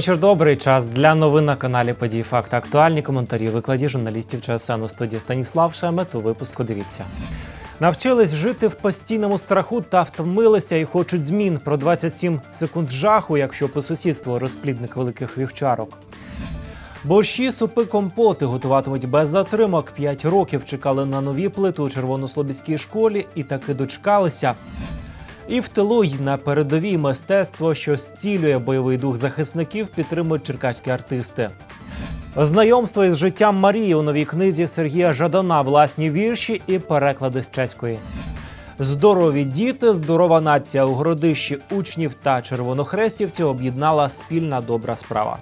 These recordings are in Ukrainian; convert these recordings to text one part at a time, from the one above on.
Вечір добрий час для новин на каналі Подій Факт. Актуальні коментарі викладі журналістів ЧСН у студії Станіслав Шемет. У випуску дивіться. Навчились жити в постійному страху та втомилися і хочуть змін про 27 секунд жаху, якщо по сусідству розплідник великих вівчарок. Борщі, супи, компоти готуватимуть без затримок. П'ять років чекали на нові плити у червонослобідській школі і таки дочкалися. І в тилу й на передовій мистецтво, що зцілює бойовий дух захисників, підтримують черкаські артисти. Знайомство із життям Марії у новій книзі Сергія Жадана, власні вірші і переклади з чеської. Здорові діти, здорова нація у городищі учнів та червонохрестівців об'єднала спільна добра справа.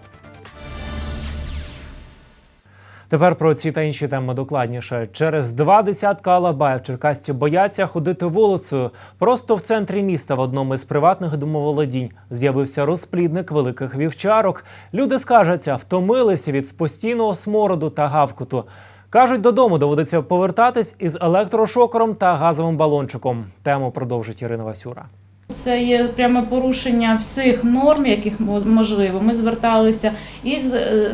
Тепер про ці та інші теми докладніше. Через два десятка алабаїв черкасці бояться ходити вулицею. Просто в центрі міста в одному із приватних домоволодінь з'явився розплідник великих вівчарок. Люди скаржаться, втомилися від постійного смороду та гавкоту. Кажуть, додому доводиться повертатись із електрошокером та газовим балончиком. Тему продовжить Ірина Васюра. Це є пряме порушення всіх норм, яких мо- можливо. Ми зверталися із е,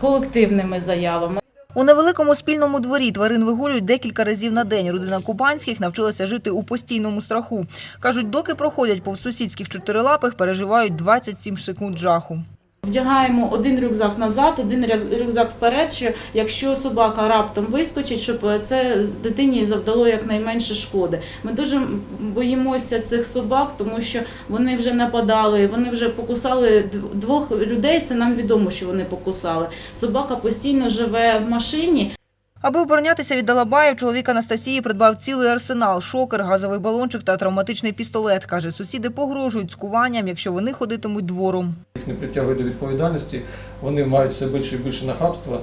колективними заявами. У невеликому спільному дворі тварин вигулюють декілька разів на день. Родина Кубанських навчилася жити у постійному страху. Кажуть, доки проходять повз сусідських чотирилапих, переживають 27 секунд жаху. Вдягаємо один рюкзак назад, один рюкзак вперед, що якщо собака раптом вискочить, щоб це дитині завдало якнайменше шкоди. Ми дуже боїмося цих собак, тому що вони вже нападали, вони вже покусали двох людей. Це нам відомо, що вони покусали. Собака постійно живе в машині. Аби оборонятися від Алабаїв, чоловік Анастасії придбав цілий арсенал – шокер, газовий балончик та травматичний пістолет. Каже, сусіди погрожують скуванням, якщо вони ходитимуть двором. їх не притягують до відповідальності, вони мають все більше і більше нахабства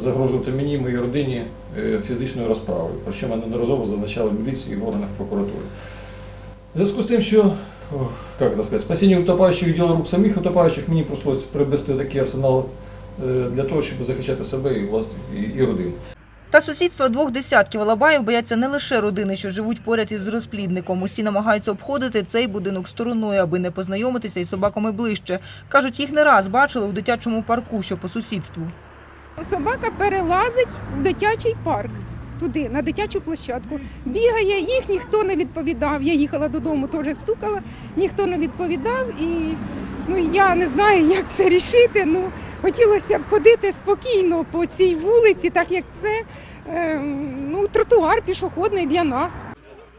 загрожувати мені, моїй родині е, фізичною розправою, про що ми неодноразово зазначали в міліції і в органах прокуратури. В зв'язку з тим, що спасіння утопаючих діло рук самих утопаючих, мені прийшлось приобрести такий арсенал е, для того, щоб захищати себе і власне і родину. Та сусідства двох десятків Алабаїв бояться не лише родини, що живуть поряд із розплідником. Усі намагаються обходити цей будинок стороною, аби не познайомитися із собаками ближче. Кажуть, їх не раз бачили у дитячому парку, що по сусідству. Собака перелазить в дитячий парк. Туди, на дитячу площадку. Бігає, їх ніхто не відповідав. Я їхала додому, теж стукала, ніхто не відповідав. І ну, я не знаю, як це рішити. Ну, хотілося б ходити спокійно по цій вулиці, так як це е, ну, тротуар пішохідний для нас.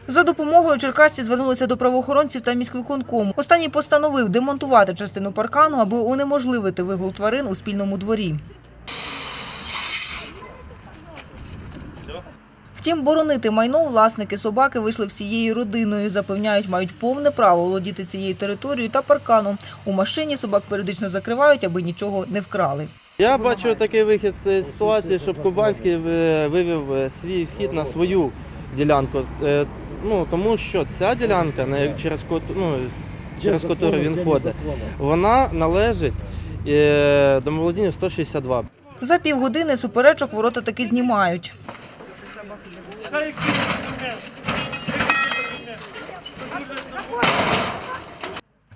За допомогою черкасці звернулися до правоохоронців та міськвиконкому. Останній постановив демонтувати частину паркану, аби унеможливити вигул тварин у спільному дворі. Втім, боронити майно власники собаки вийшли всією родиною. Запевняють, мають повне право володіти цією територією та парканом. У машині собак періодично закривають, аби нічого не вкрали. Я бачу такий вихід з цієї ситуації, щоб Кубанський е, вивів е, свій вхід на свою ділянку. Е, Ну, тому що ця ділянка, через, ну, через яку він ходить, вона належить домоволодінню 162. За півгодини суперечок ворота таки знімають.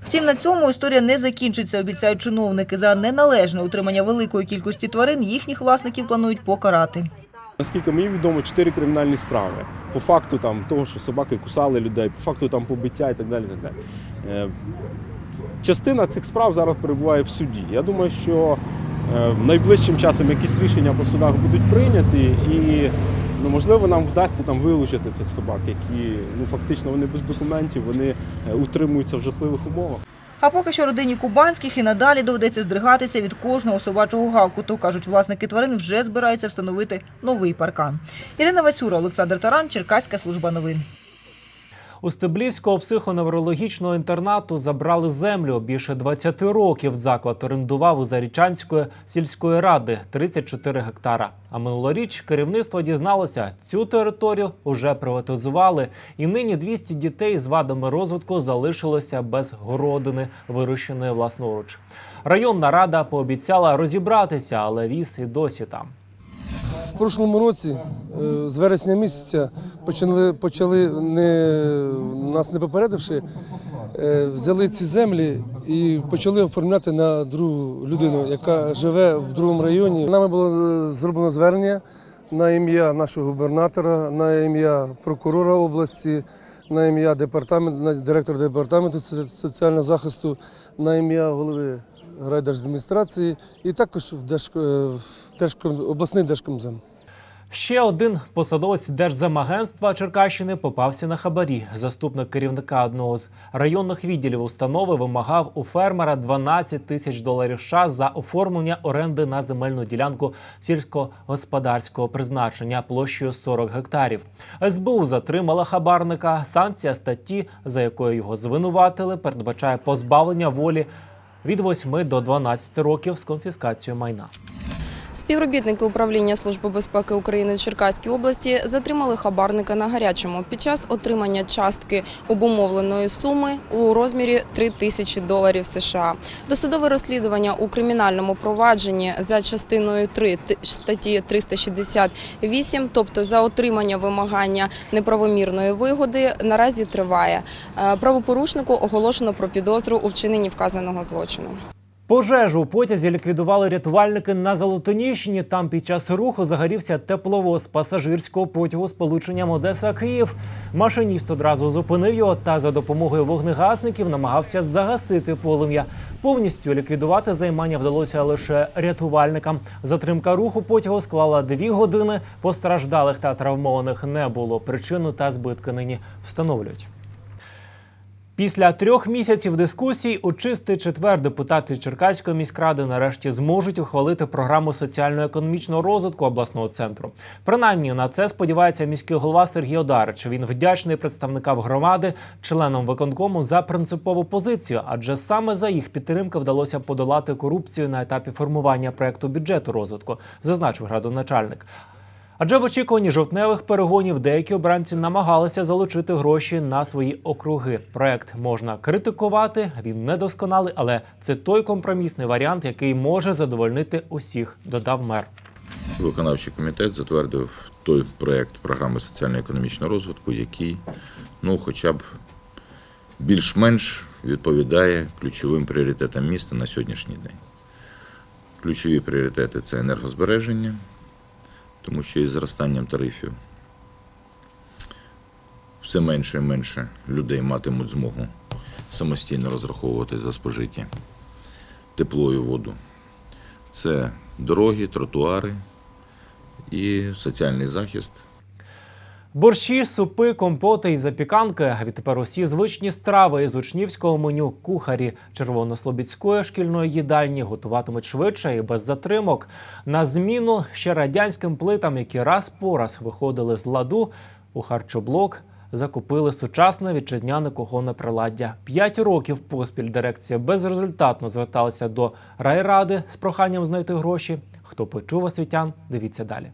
Втім, на цьому історія не закінчиться, обіцяють чиновники. За неналежне утримання великої кількості тварин їхніх власників планують покарати. Наскільки мені відомо, чотири кримінальні справи. По факту там, того, що собаки кусали людей, по факту там побиття і так далі. Так далі. Е, Частина цих справ зараз перебуває в суді. Я думаю, що е, найближчим часом якісь рішення по судах будуть прийняті, і ну, можливо нам вдасться там вилучити цих собак, які ну, фактично вони без документів, вони е, утримуються в жахливих умовах. А поки що родині кубанських і надалі доведеться здригатися від кожного собачого гавкуту. Кажуть, власники тварин вже збираються встановити новий паркан. Ірина Васюра, Олександр Таран, Черкаська служба новин. У Стеблівського психоневрологічного інтернату забрали землю. Більше 20 років заклад орендував у Зарічанської сільської ради 34 гектара. А минулоріч керівництво дізналося, цю територію вже приватизували, і нині 200 дітей з вадами розвитку залишилося без городини, вирощеної власноруч. Районна рада пообіцяла розібратися, але віз і досі там. В прошлому році, е, з вересня місяця, почали, почали не, нас не попередивши, е, взяли ці землі і почали оформляти на другу людину, яка живе в другому районі. Нами було е, зроблено звернення на ім'я нашого губернатора, на ім'я прокурора області, на ім'я департаменту, на директора департаменту соціального захисту, на ім'я голови райдержадміністрації і також в, Держ... е, в Держком... обласний держкомзем. Ще один посадовець Держземагентства Черкащини попався на хабарі. Заступник керівника одного з районних відділів установи вимагав у фермера 12 тисяч доларів США за оформлення оренди на земельну ділянку сільськогосподарського призначення площею 40 гектарів. СБУ затримала хабарника. Санкція статті, за якою його звинуватили, передбачає позбавлення волі від 8 до 12 років з конфіскацією майна. Співробітники управління Служби безпеки України в Черкаській області затримали хабарника на гарячому під час отримання частки обумовленої суми у розмірі 3 тисячі доларів США. Досудове розслідування у кримінальному провадженні за частиною 3 ти- статті 368, тобто за отримання вимагання неправомірної вигоди, наразі триває. Е, Правопорушнику оголошено про підозру у вчиненні вказаного злочину. Пожежу у потязі ліквідували рятувальники на Золотоніщині. Там під час руху загорівся тепловоз пасажирського потягу з полученням Одеса-Київ. Машиніст одразу зупинив його та за допомогою вогнегасників намагався загасити полум'я. Повністю ліквідувати займання вдалося лише рятувальникам. Затримка руху потягу склала дві години. Постраждалих та травмованих не було. Причину та збитки нині встановлюють. Після трьох місяців дискусій у чистий четвер депутати Черкаської міськради нарешті зможуть ухвалити програму соціально-економічного розвитку обласного центру. Принаймні на це сподівається міський голова Сергій Одарич. Він вдячний представникам громади, членам виконкому за принципову позицію, адже саме за їх підтримки вдалося подолати корупцію на етапі формування проекту бюджету розвитку, зазначив градоначальник. Адже в очікуванні жовтневих перегонів деякі обранці намагалися залучити гроші на свої округи. Проект можна критикувати, він недосконалий, але це той компромісний варіант, який може задовольнити усіх, додав мер. Виконавчий комітет затвердив той проект програми соціально-економічного розвитку, який, ну, хоча б більш-менш відповідає ключовим пріоритетам міста на сьогоднішній день. Ключові пріоритети це енергозбереження, тому що із зростанням тарифів все менше і менше людей матимуть змогу самостійно розраховувати за спожиті тепло і воду. Це дороги, тротуари і соціальний захист. Борщі, супи, компоти і запіканки. Відтепер усі звичні страви із учнівського меню кухарі Червонослобідської шкільної їдальні готуватимуть швидше і без затримок. На зміну ще радянським плитам, які раз по раз виходили з ладу у харчоблок. Закупили сучасне вітчизняне кухонне приладдя. П'ять років поспіль дирекція безрезультатно зверталася до райради з проханням знайти гроші. Хто почув освітян, дивіться далі.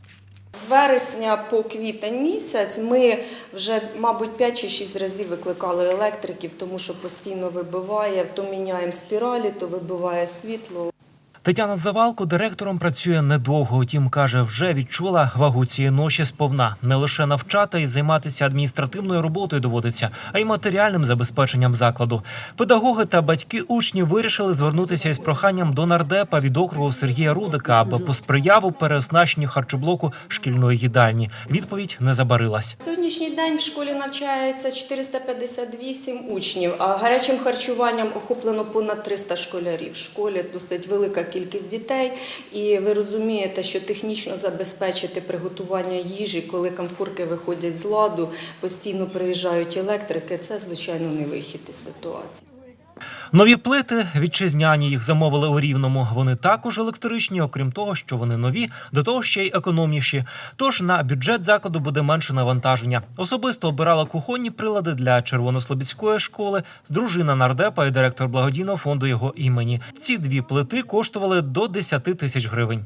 З вересня по квітень місяць ми вже, мабуть, 5 чи 6 разів викликали електриків, тому що постійно вибиває, то міняємо спіралі, то вибиває світло. Тетяна Завалко директором працює недовго. Утім, каже, вже відчула вагу цієї ноші сповна. Не лише навчати і займатися адміністративною роботою доводиться, а й матеріальним забезпеченням закладу. Педагоги та батьки учнів вирішили звернутися із проханням до нардепа від округу Сергія Рудика, аби посприяв у переоснащенню харчоблоку шкільної їдальні. Відповідь не забарилась. Сьогоднішній день в школі навчається 458 учнів, а гарячим харчуванням охоплено понад 300 школярів. В школі досить велика кількість дітей, і ви розумієте, що технічно забезпечити приготування їжі, коли камфорки виходять з ладу, постійно приїжджають електрики, це звичайно не вихід із ситуації. Нові плити вітчизняні їх замовили у рівному. Вони також електричні, окрім того, що вони нові, до того ще й економніші. Тож на бюджет закладу буде менше навантаження. Особисто обирала кухонні прилади для Червонослобідської школи, дружина нардепа і директор благодійного фонду його імені. Ці дві плити коштували до 10 тисяч гривень.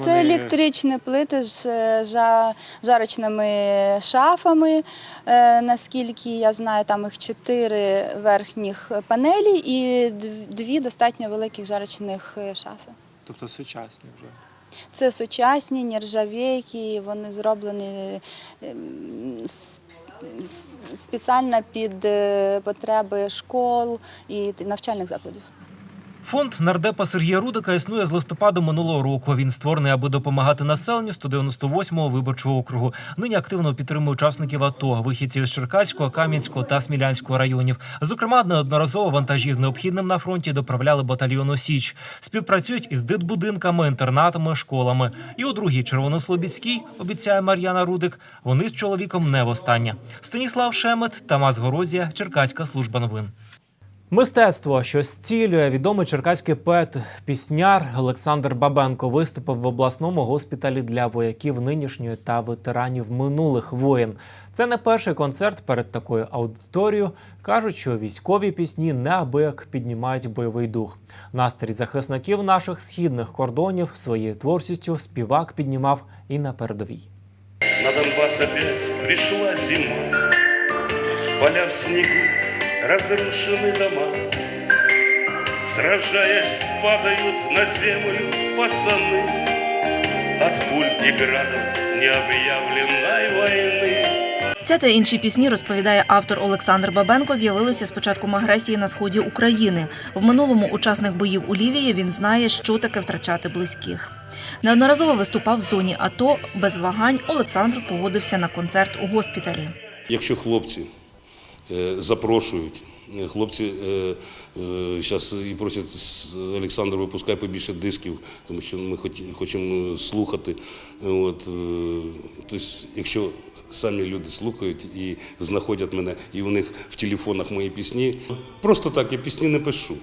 Це електричні плити з е, жа- жарочними шафами. Е, Наскільки я знаю, там їх чотири верхніх панелі і дв- дві достатньо великих жарочних е, шафи. Тобто сучасні вже. Це сучасні, нержавійкі, вони зроблені ем, с- спеціально під е, потреби школ і навчальних закладів. Фонд нардепа Сергія Рудика існує з листопаду минулого року. Він створений, аби допомагати населенню 198-го виборчого округу. Нині активно підтримує учасників АТО, вихідців з Черкаського, Кам'янського та Смілянського районів. Зокрема, неодноразово вантажі з необхідним на фронті доправляли батальйону Січ. Співпрацюють із дитбудинками, інтернатами, школами. І у другій Червонослобідській, обіцяє Мар'яна Рудик, вони з чоловіком не востаннє. Станіслав Шемет, Тамас Горозія, Черкаська служба новин. Мистецтво, що зцілює, відомий черкаський поет, пісняр Олександр Бабенко виступив в обласному госпіталі для вояків нинішньої та ветеранів минулих воєн. Це не перший концерт перед такою аудиторією. кажуть, що військові пісні неабияк піднімають бойовий дух. Настрій захисників наших східних кордонів своєю творчістю співак піднімав і на передовій. На Донбасс опять пришла зима, Поля в снегу, разрушены дома. Сражаясь, падают на землю пацаны От пуль и градов необъявленной войны. Ця та інші пісні, розповідає автор Олександр Бабенко, з'явилися з початком агресії на сході України. В минулому учасник боїв у Лівії він знає, що таке втрачати близьких. Неодноразово виступав в зоні АТО. Без вагань Олександр погодився на концерт у госпіталі. Якщо хлопці е, запрошують, е, хлопці зараз і просять «С- Олександр, випускай побільше дисків, тому що ми хочемо слухати. От, е, тобто, якщо самі люди слухають і знаходять мене, і у них в телефонах мої пісні, просто так я пісні не пишу.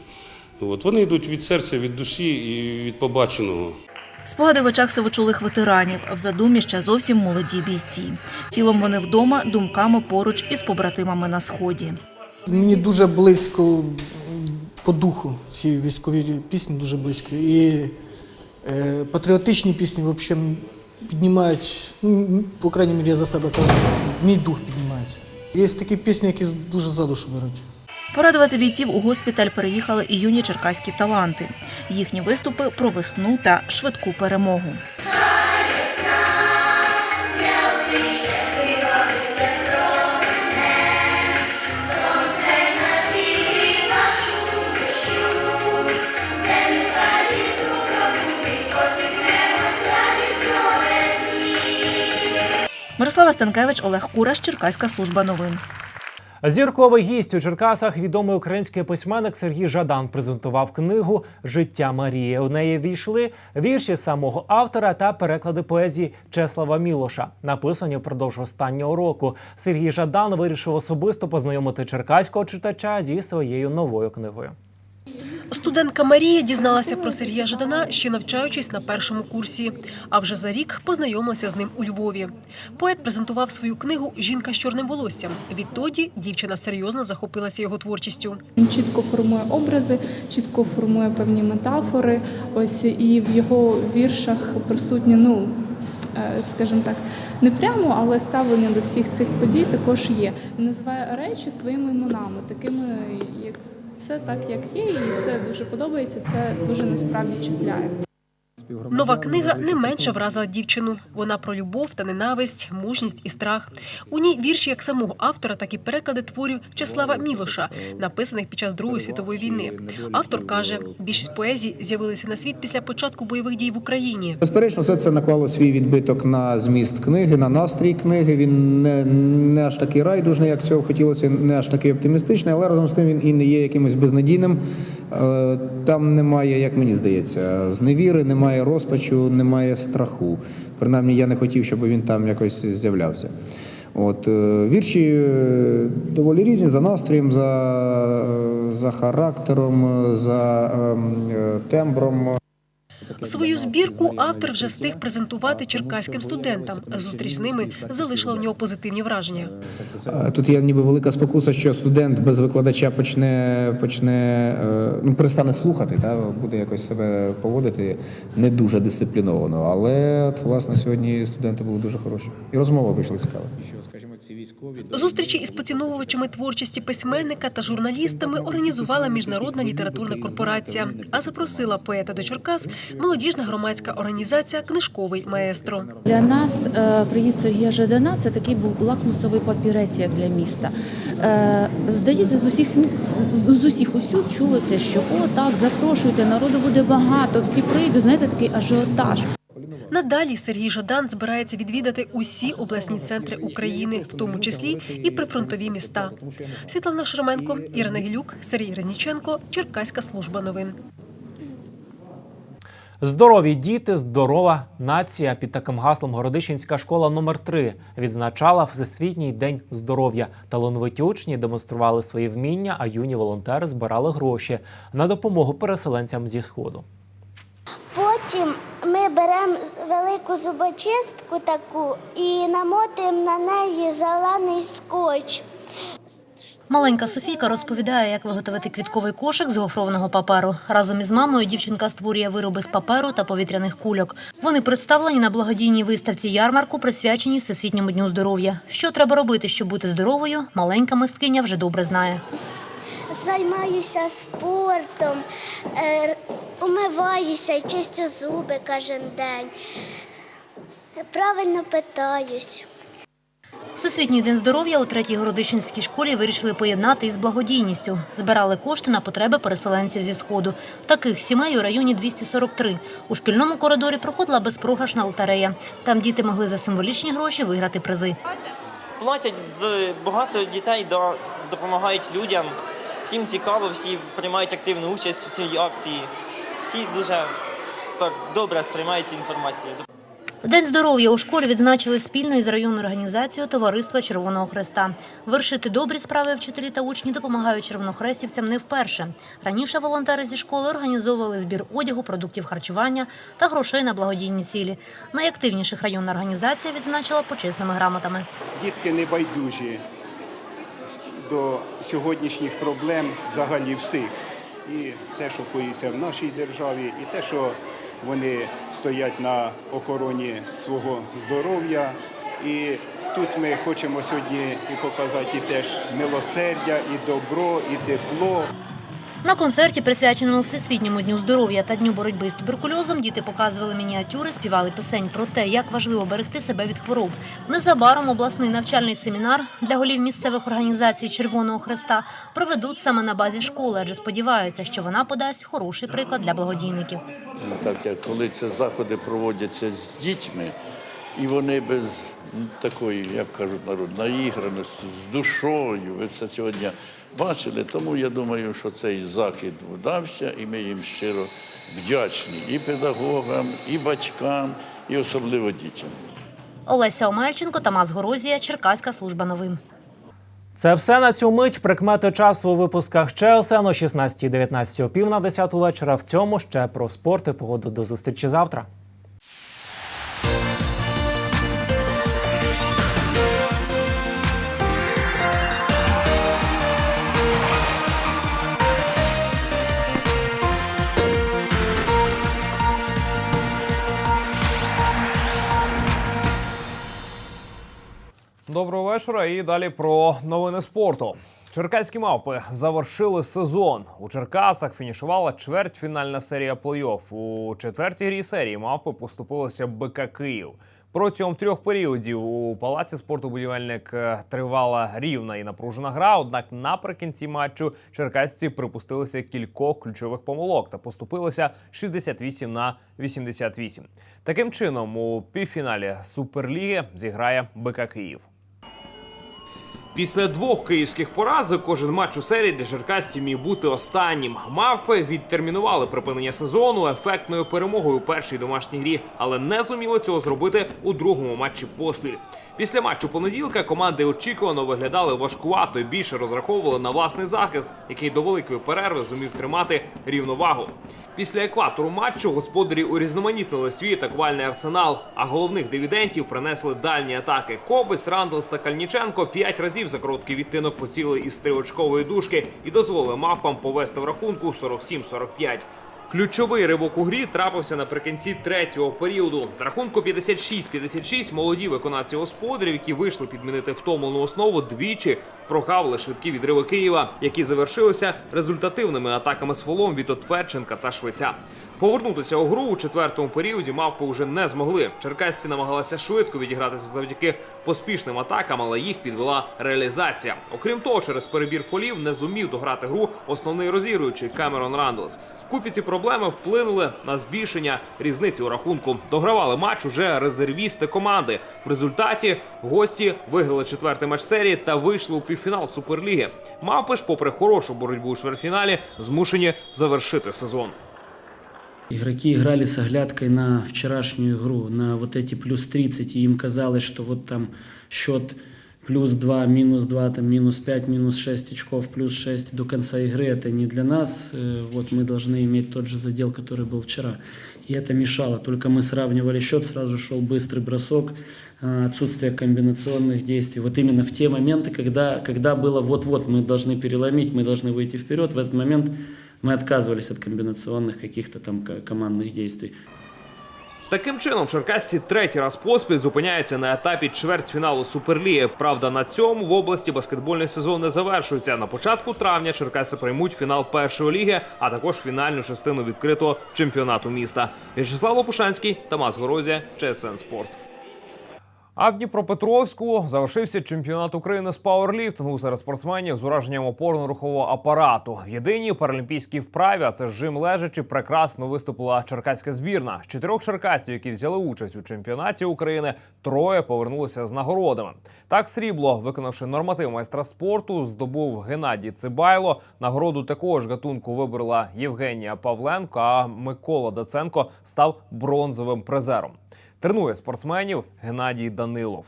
От, вони йдуть від серця, від душі і від побаченого. Спогади в очах сивочолих ветеранів, в задумі ще зовсім молоді бійці. Тілом вони вдома, думками поруч із побратимами на сході. Мені дуже близько по духу ці військові пісні дуже близько. І е, патріотичні пісні взагалі піднімають, ну, по крайній мірі, я за себе кажу, мій дух піднімають. Є такі пісні, які дуже за душу беруть. Порадувати бійців у госпіталь переїхали і юні черкаські таланти. Їхні виступи про весну та швидку перемогу. Мирослава Станкевич, Олег Кураш, Черкаська служба новин. Зірковий гість у Черкасах відомий український письменник Сергій Жадан презентував книгу Життя Марії. У неї війшли вірші самого автора та переклади поезії Чеслава Мілоша, написані впродовж останнього року. Сергій Жадан вирішив особисто познайомити черкаського читача зі своєю новою книгою. Студентка Марія дізналася про Сергія Жадана, ще навчаючись на першому курсі. А вже за рік познайомилася з ним у Львові. Поет презентував свою книгу Жінка з чорним волоссям. Відтоді дівчина серйозно захопилася його творчістю. Він чітко формує образи, чітко формує певні метафори. Ось і в його віршах присутні, ну е, скажімо так, не прямо, але ставлення до всіх цих подій також є. Він називає речі своїми іменами, такими як це так, як є, і це дуже подобається. Це дуже насправді чіпляє. Нова книга не менше вразила дівчину. Вона про любов та ненависть, мужність і страх. У ній вірші як самого автора, так і переклади творів Чеслава Мілоша, написаних під час Другої світової війни. Автор каже, більшість поезій з'явилися на світ після початку бойових дій в Україні. Безперечно, все це наклало свій відбиток на зміст книги, на настрій книги. Він не, не аж такий райдужний, як цього хотілося, не аж такий оптимістичний, але разом з тим він і не є якимось безнадійним. Е, Там немає, як мені здається, зневіри, немає розпачу, немає страху. Принаймні, я не хотів, щоб він там якось з'являвся. От е, вірші е, доволі різні за настроєм, за, за характером, за ем, тембром. Свою збірку автор вже встиг презентувати черкаським студентам. Зустріч з ними залишила в нього позитивні враження. Тут є ніби велика спокуса, що студент без викладача почне, почне е, ну, перестане слухати, та, буде якось себе поводити не дуже дисципліновано. Але от, власне сьогодні студенти були дуже хороші. І розмова вийшла цікава. Зустрічі із поціновувачами творчості письменника та журналістами організувала міжнародна літературна корпорація, а запросила поета до Черкас молодіжна громадська організація Книжковий маестро. Для нас е, приїзд Сергія Жадана це такий був лакмусовий папірець як для міста. Е, Здається, з усіх з усіх усюд чулося, що о так, запрошуйте, народу буде багато, всі прийдуть. Знаєте, такий ажіотаж. Надалі Сергій Жадан збирається відвідати усі обласні центри України, в тому числі і прифронтові міста. Світлана Шерменко, Ірина Гілюк, Сергій Резніченко, Черкаська служба новин. Здорові діти, здорова нація. Під таким гаслом Городищенська школа номер 3 відзначала Всесвітній день здоров'я. Талановиті учні демонстрували свої вміння, а юні волонтери збирали гроші на допомогу переселенцям зі сходу. Потім ми беремо велику зубочистку таку і намотуємо на неї зелений скотч. Маленька Софійка розповідає, як виготовити квітковий кошик з гофрованого паперу. Разом із мамою дівчинка створює вироби з паперу та повітряних кульок. Вони представлені на благодійній виставці ярмарку, присвяченій Всесвітньому дню здоров'я. Що треба робити, щоб бути здоровою, маленька мисткиня вже добре знає. Займаюся спортом, е, умиваюся і чистю зуби кожен день. Правильно питаюсь. Всесвітній день здоров'я у третій городищенській школі вирішили поєднати із благодійністю. Збирали кошти на потреби переселенців зі сходу. Таких сімей у районі 243. У шкільному коридорі проходила безпрограшна лотерея. Там діти могли за символічні гроші виграти призи. платять з багато дітей допомагають людям. Всім цікаво, всі приймають активну участь в цій акції. Всі дуже так добре сприймають цю інформацію. День здоров'я у школі відзначили спільно із районною організацією Товариства Червоного Хреста. Вершити добрі справи вчителі та учні допомагають червонохрестівцям не вперше. Раніше волонтери зі школи організовували збір одягу, продуктів харчування та грошей на благодійні цілі. Найактивніших районна організація відзначила почесними грамотами. Дітки не байдужі до сьогоднішніх проблем взагалі всіх. І те, що коїться в нашій державі, і те, що вони стоять на охороні свого здоров'я. І тут ми хочемо сьогодні і показати і теж милосердя, і добро, і тепло. На концерті, присвяченому Всесвітньому дню здоров'я та дню боротьби з туберкульозом, діти показували мініатюри, співали пісень про те, як важливо берегти себе від хвороб. Незабаром обласний навчальний семінар для голів місцевих організацій Червоного Хреста проведуть саме на базі школи, адже сподіваються, що вона подасть хороший приклад для благодійників. так як коли ці заходи проводяться з дітьми, і вони без такої, як кажуть народ, наіграності, з душою. Ви це сьогодні бачили. Тому я думаю, що цей захід вдався, і ми їм щиро вдячні і педагогам, і батькам, і особливо дітям. Олеся Омельченко, Тамас Горозія, Черкаська служба новин. Це все на цю мить. Прикмети часу у випусках ЧСН о 16.19 о пів на 10 вечора. В цьому ще про спорт і погоду. До зустрічі завтра. Доброго вечора. І далі про новини спорту. Черкаські мавпи завершили сезон. У Черкасах фінішувала чвертьфінальна серія плей-офф. У четвертій грі серії мавпи поступилися БК Київ. Протягом трьох періодів у палаці спорту будівельник е, тривала рівна і напружена гра. Однак наприкінці матчу черкасці припустилися кількох ключових помилок та поступилися 68 на 88. Таким чином, у півфіналі Суперліги зіграє БК Київ. Після двох київських поразок кожен матч у серії для черкасців міг бути останнім. Мавпи відтермінували припинення сезону ефектною перемогою у першій домашній грі, але не зуміли цього зробити у другому матчі поспіль. Після матчу понеділка команди очікувано виглядали важкувато і більше розраховували на власний захист, який до великої перерви зумів тримати рівновагу. Після екватору матчу господарі урізноманітнили свій атакувальний арсенал, а головних дивідентів принесли дальні атаки. Кобис, Рандлс та Кальніченко п'ять разів за короткий відтинок поцілили із триочкової дужки і дозволили мавпам повести в рахунку 47-45. Ключовий ривок у грі трапився наприкінці третього періоду. З рахунку 56-56 молоді виконавці господарів, які вийшли підмінити втомлену основу, двічі прогавили швидкі відриви Києва, які завершилися результативними атаками з фолом від Отверченка та Швеця. Повернутися у гру у четвертому періоді мавпи вже не змогли. Черкасці намагалися швидко відігратися завдяки поспішним атакам, але їх підвела реалізація. Окрім того, через перебір фолів не зумів дограти гру основний розігруючий Камерон Рандлс. Купі ці проблеми вплинули на збільшення різниці у рахунку. Догравали матч уже резервісти команди. В результаті гості виграли четвертий матч серії та вийшли у півфінал Суперліги. Мавпи ж, попри хорошу боротьбу у чвертьфіналі, змушені завершити сезон. Игроки играли с оглядкой на вчерашнюю игру, на вот эти плюс 30, и им казалось, что вот там счет плюс 2, минус 2, там минус 5, минус 6 очков, плюс 6 до конца игры, это не для нас, Э, вот мы должны иметь тот же задел, который был вчера. И это мешало, только мы сравнивали счет, сразу шел быстрый бросок, э, отсутствие комбинационных действий. Вот именно в те моменты, когда, когда было вот-вот мы должны переломить, мы должны выйти вперед, в этот момент мы отказывались от комбинационных каких-то там ко- командных действий. Таким чином, черкасці третій раз поспіль зупиняються на етапі чвертьфіналу Суперліги. Правда, на цьому в області баскетбольний сезон не завершується. На початку травня черкаси приймуть фінал першої ліги, а також фінальну частину відкритого чемпіонату міста. В'ячеслав Лопушанський, Тамас Горозія, ЧСН Спорт. А в Дніпропетровську завершився чемпіонат України з пауерліфтингу серед спортсменів з ураженням опорно-рухового апарату. В єдиній паралімпійській вправі, а це жим лежачи, прекрасно виступила черкаська збірна. З чотирьох черкасців, які взяли участь у чемпіонаті України, троє повернулися з нагородами. Так, срібло, виконавши норматив майстра спорту, здобув Геннадій Цибайло. Нагороду такого ж гатунку вибрала Євгенія Павленко. А Микола Даценко став бронзовим призером. Тренує спортсменів Геннадій Данилов.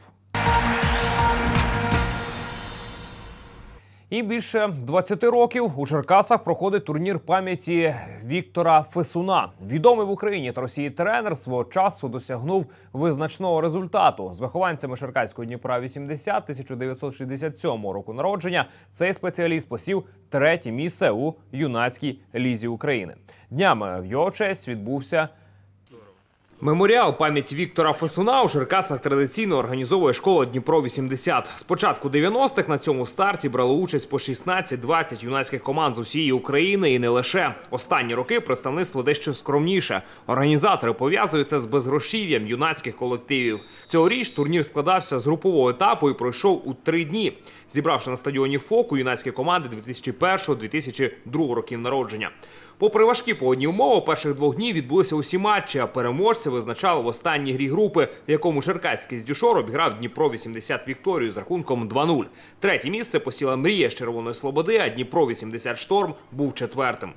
І більше 20 років у Черкасах проходить турнір пам'яті Віктора Фесуна. Відомий в Україні та Росії тренер свого часу досягнув визначного результату з вихованцями Черкаського Дніпра 80 1967 року народження. Цей спеціаліст посів третє місце у юнацькій лізі України. Днями в його честь відбувся Меморіал пам'яті Віктора Фесуна у Черкасах традиційно організовує школа Дніпро 80. З початку 90-х на цьому старті брали участь по 16-20 юнацьких команд з усієї України і не лише. Останні роки представництво дещо скромніше. Організатори пов'язуються з безгрошів'ям юнацьких колективів. Цьогоріч турнір складався з групового етапу і пройшов у три дні, зібравши на стадіоні Фоку юнацькі команди 2001-2002 років народження. Попри важкі погодні умови, перших двох днів відбулися усі матчі, а Переможця визначали в останній грі групи, в якому черкаський з Дюшор обіграв Дніпро 80 Вікторію з рахунком 2-0. Третє місце посіла мрія з Червоної Слободи, а Дніпро 80 Шторм був четвертим.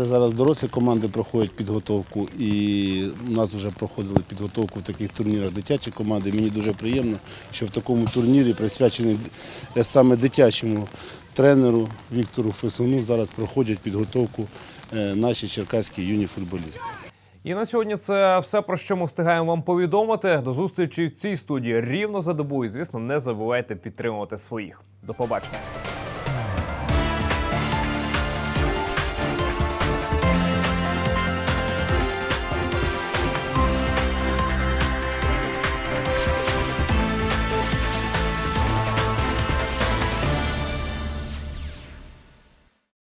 Зараз дорослі команди проходять підготовку, і у нас вже проходили підготовку в таких турнірах дитячі команди. Мені дуже приємно, що в такому турнірі, присвячений е, саме дитячому тренеру Віктору Фесуну, зараз проходять підготовку е, наші черкаські юні футболісти. І на сьогодні це все про що ми встигаємо вам повідомити. До зустрічі в цій студії рівно за добу. І звісно, не забувайте підтримувати своїх. До побачення.